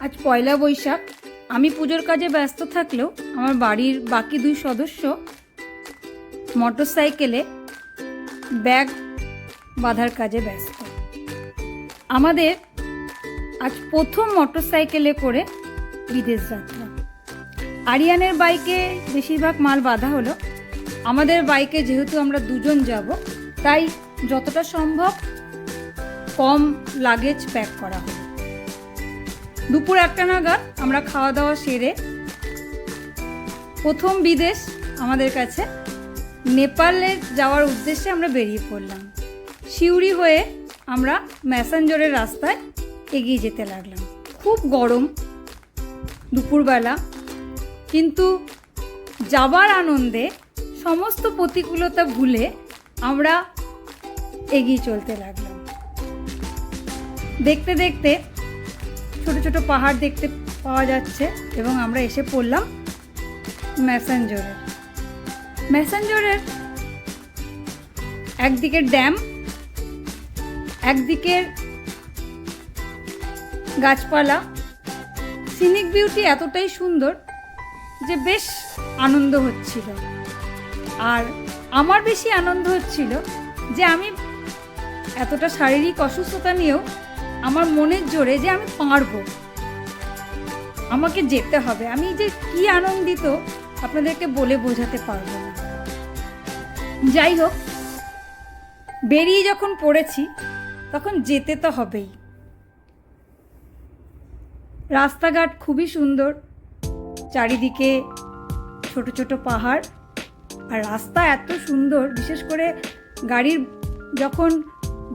আজ পয়লা বৈশাখ। আমি পুজোর কাজে ব্যস্ত থাকলেও আমার বাড়ির বাকি দুই সদস্য মোটর সাইকেলে ব্যাগ বাঁধার কাজে ব্যস্ত। আমাদের আজ প্রথম মোটর সাইকেলে করে বিদেশ যাত্রা। আরিয়ানের বাইকে বেশিরভাগ মাল বাঁধা হলো। আমাদের বাইকে যেহেতু আমরা দুজন যাব, তাই যতটা সম্ভব কম লাগেজ প্যাক করা হলো। দুপুর একটা নাগাদ আমরা খাওয়া দাওয়া সেরে প্রথম বিদেশ আমাদের কাছে। নেপালে যাওয়ার উদ্দেশ্যে আমরা বেরিয়ে পড়লাম। সিউড়ি হয়ে আমরা ম্যাসেঞ্জরের রাস্তায় এগিয়ে যেতে লাগলাম। খুব গরম দুপুরবেলা, কিন্তু যাবার আনন্দে সমস্ত প্রতিকূলতা ভুলে আমরা এগিয়ে চলতে লাগলাম। দেখতে দেখতে ছোট ছোট পাহাড় দেখতে পাওয়া যাচ্ছে এবং আমরা এসে পড়লাম ম্যাসেঞ্জরে ম্যাসেঞ্জরের একদিকের ড্যাম একদিকের গাছপালা। সিনিক বিউটি এতটাই সুন্দর যে বেশ আনন্দ হচ্ছিল। আর আমার বেশি আনন্দ হচ্ছিল যে আমি এতটা শারীরিক অসুস্থতা নিয়েও আমার মনের জোরে যে আমি পারব। আমাকে যেতে হবে। আমি যে কি আনন্দিত, আপনাদেরকে বলে বোঝাতে পারব না। যাই হোক, বেরিয়ে যখন পড়েছি, তখন যেতে তো হবেই। রাস্তাঘাট খুবই সুন্দর। চারিদিকে ছোট ছোট পাহাড়। আর রাস্তা এত সুন্দর, বিশেষ করে গাড়ির যখন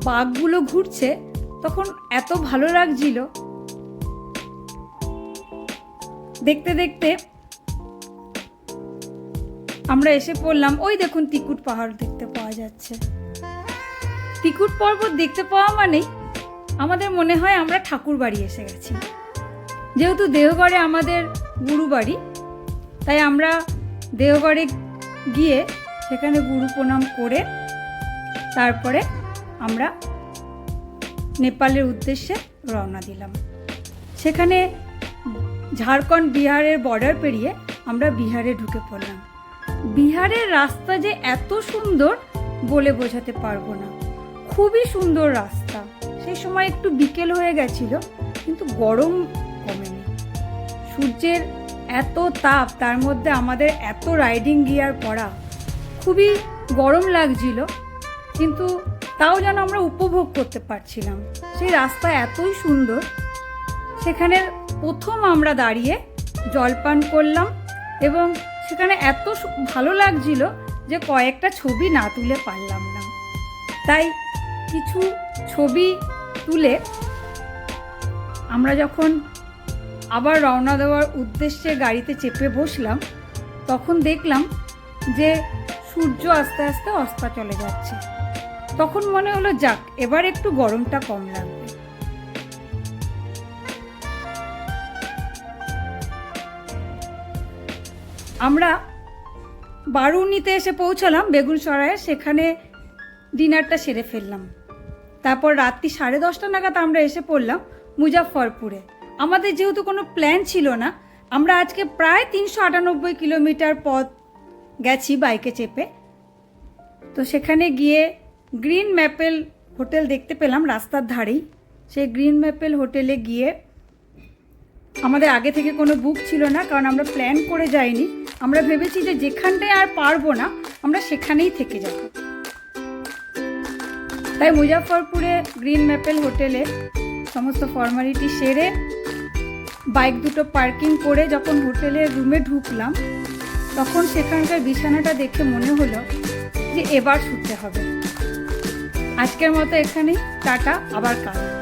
বাঘগুলো ঘুরছে তখন এত ভালো লাগছিল। দেখতে দেখতে আমরা এসে পড়লাম, ওই দেখুন তিকুট পাহাড় দেখতে পাওয়া যাচ্ছে। তিকুট পর্বত দেখতে পাওয়া মানেই আমাদের মনে হয় আমরা ঠাকুর বাড়ি এসে গেছি। যেহেতু দেওঘরে আমাদের গুরু বাড়ি, তাই আমরা দেওঘরে গিয়ে সেখানে গুরু প্রণাম করে তারপরে আমরা নেপালের উদ্দেশ্যে রওনা দিলাম। সেখানে ঝাড়খণ্ড বিহারের বর্ডার পেরিয়ে আমরা বিহারে ঢুকে পড়লাম। বিহারের রাস্তা যে এত সুন্দর বলে বোঝাতে পারব না। খুবই সুন্দর রাস্তা। সেই সময় একটু বিকেল হয়ে গেছিল, কিন্তু গরম কমেনি। সূর্যের এত তাপ, তার মধ্যে আমাদের এত রাইডিং গিয়ার পরা, খুবই গরম লাগছিল। কিন্তু তাও যেন আমরা উপভোগ করতে পারছিলাম। সেই রাস্তা এতই সুন্দর, সেখানে প্রথম আমরা দাঁড়িয়ে জলপান করলাম এবং সেখানে এত ভালো লাগছিল যে কয়েকটা ছবি না তুলে পারলাম না। তাই কিছু ছবি তুলে আমরা যখন আবার রওনা দেওয়ার উদ্দেশ্যে গাড়িতে চেপে বসলাম, তখন দেখলাম যে সূর্য আস্তে আস্তে অস্তা চলে যাচ্ছে। তখন মনে হলো, যাক, এবার একটু গরমটা কম লাগবে। আমরা বারুনিতে এসে পৌঁছালাম বেগুনসরায়ে সেখানে ডিনারটা সেরে ফেললাম। তারপর রাত্রি সাড়ে দশটা নাগাদ আমরা এসে পড়লাম মুজাফরপুরে আমাদের যেহেতু কোনো প্ল্যান ছিল না, আমরা আজকে প্রায় তিনশো আটানব্বই কিলোমিটার পথ গেছি বাইকে চেপে। তো সেখানে গিয়ে গ্রিন ম্যাপেল হোটেল দেখতে পেলাম রাস্তার ধারেই। সেই গ্রিন ম্যাপেল হোটেলে গিয়ে আমাদের আগে থেকে কোনো বুক ছিল না, কারণ আমরা প্ল্যান করে যাইনি। আমরা ভেবেছি যে যেখানটায় আর পারব না, আমরা সেখানেই থেকে যাব। তাই মুজাফরপুরে গ্রিন ম্যাপেল হোটেলে সমস্ত ফর্মালিটি সেরে বাইক দুটো পার্কিং করে যখন হোটেলের রুমে ঢুকলাম, তখন সেখানকার বিছানাটা দেখে মনে হলো যে এবার শুতে হবে। আজকের মতো এখানেই টাটা আবার কাল।